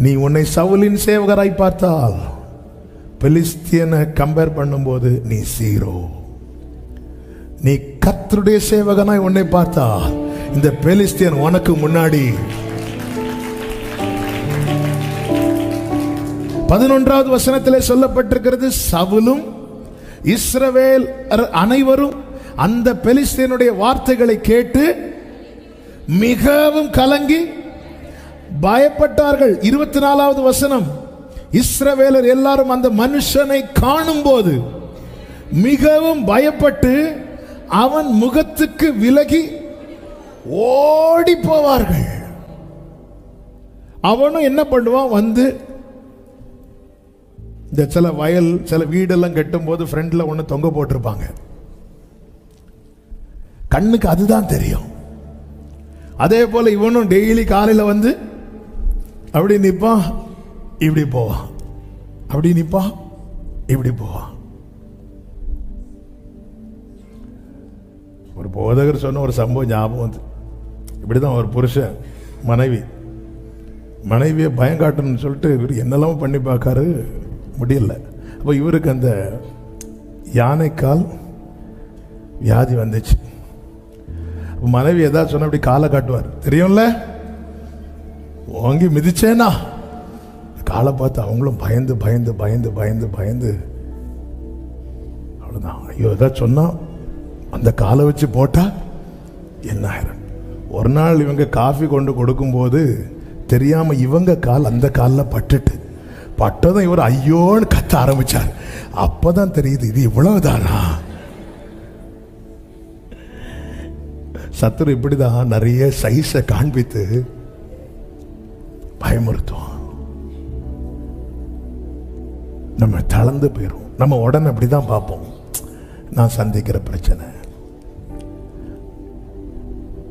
நீ உன்னை சவுலின் சேவகராய் பார்த்தால் பெலிஸ்தியனை கம்பேர் பண்ணும்போது நீ சீரோ நீ கத்தருடைய சேவகனாய் உன்னை பார்த்தா இந்த பெலிஸ்தியன் உனக்கு முன்னாடி. பதினொன்றாவது வசனத்திலே சொல்லப்பட்டிருக்கிறது சவுலும் இஸ்ரவேல் அனைவரும் அந்த பெலிஸ்தீனுடைய வார்த்தைகளை கேட்டு மிகவும் கலங்கி பயப்பட்டார்கள். இருபத்தி நாலாவது வசனம். இஸ்ரவேலர் எல்லாரும் அந்த மனுஷனை காணும் போது மிகவும் பயப்பட்டு அவன் முகத்துக்கு விலகி ஓடி போவார்கள் அவனும் என்ன பண்ணுவான்? வந்து இந்த சில வயல் சில வீடெல்லாம் கட்டும் போது ஃப்ரெண்ட்ல ஒன்று தொங்க போட்டிருப்பாங்க. கண்ணுக்கு அதுதான் தெரியும். அதே போல இவனும் டெய்லி காலையில் வந்து அப்படி நிற்பான் இப்படி போவான் அப்படி நிற்பான் இப்படி போவான் ஒரு போதகர் சொன்ன ஒரு சம்பவம் ஞாபகம் வந்து இப்படிதான் ஒரு புருஷன் மனைவி. மனைவியை பயம் காட்டணும்னு சொல்லிட்டு இவர் என்னெல்லாம் பண்ணி பார்க்காரு முடியல. அப்போ இவருக்கு அந்த யானைக்கால் வியாதி வந்துச்சு. மனைவி ஏதாவது சொன்ன அப்படி காலை காட்டுவார். தெரியும்ல? ஓங்கி மிதிச்சேனா? காலை பார்த்து அவங்களும் பயந்து பயந்து பயந்து பயந்து பயந்து. அவ்வளோதான் ஐயோ ஏதாவது சொன்னால் அந்த காலை வச்சு போட்டால் என்ன ஆயிரம்? ஒரு நாள் இவங்க காஃபி கொண்டு கொடுக்கும்போது தெரியாமல் இவங்க கால் அந்த காலில் பட்டுட்டு பட்டதும் இவர் ஐயோன்னு கத்த ஆரம்பித்தார் அப்போ தான் தெரியுது இது இவ்வளவுதானா? சத்துரு இப்படி தான் நிறைய சைஸை காண்பித்து பயமுறுத்துவோம் நம்ம தளர்ந்து போயிடும் நம்ம உடனே அப்படிதான் பார்ப்போம். நான் சந்திக்கிற பிரச்சனை.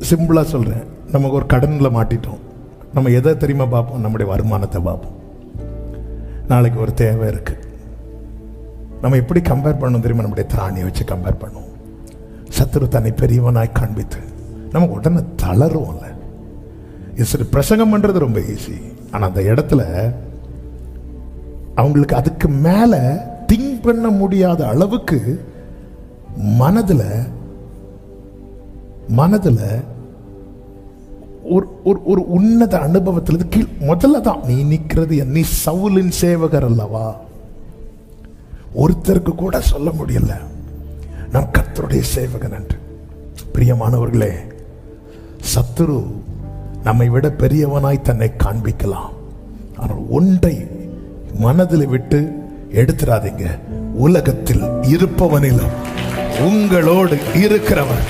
சிம்பிளா சொல்றேன். நமக்கு ஒரு கடன்ல மாட்டிட்டோம். நம்ம எதை தெரியுமா பார்ப்போம்? நம்முடைய வருமானத்தை பார்ப்போம். நாளைக்கு ஒரு தேவை இருக்கு. நம்ம எப்படி கம்பேர் பண்ணணும் தெரியுமா? நம்முடைய திராணியை வச்சு கம்பேர் பண்ணுவோம். சத்துரு தன்னை பெரியவனாய் காண்பித்து நம்ம உடனே தளருவோம்ல. சரி பிரசங்கம் பண்றது ரொம்ப ஈஸி ஆனால் அந்த இடத்துல அவங்களுக்கு அதுக்கு மேலே திங்க் பண்ண முடியாத அளவுக்கு மனதில் மனதில் ஒரு ஒரு ஒரு உன்னத அனுபவத்தில் கீழ் முதல்ல தான் நீ நிற்கிறது நீ சவுலின் சேவகர் அல்லவா? ஒருத்தருக்கு கூட சொல்ல முடியல. நான் கத்தருடைய சேவகன் என்று. பிரியமானவர்களே சத்துரு நம்மை விட பெரியவனாய் தன்னை காண்பிக்கலாம். ஆனால் ஒன்றை மனதில் விட்டு எடுத்துடாதீங்க. உலகத்தில் இருப்பவனிலும் உங்களோடு இருக்கிறவர்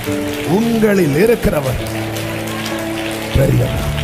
உங்களில் இருக்கிறவர் பெரியவர்.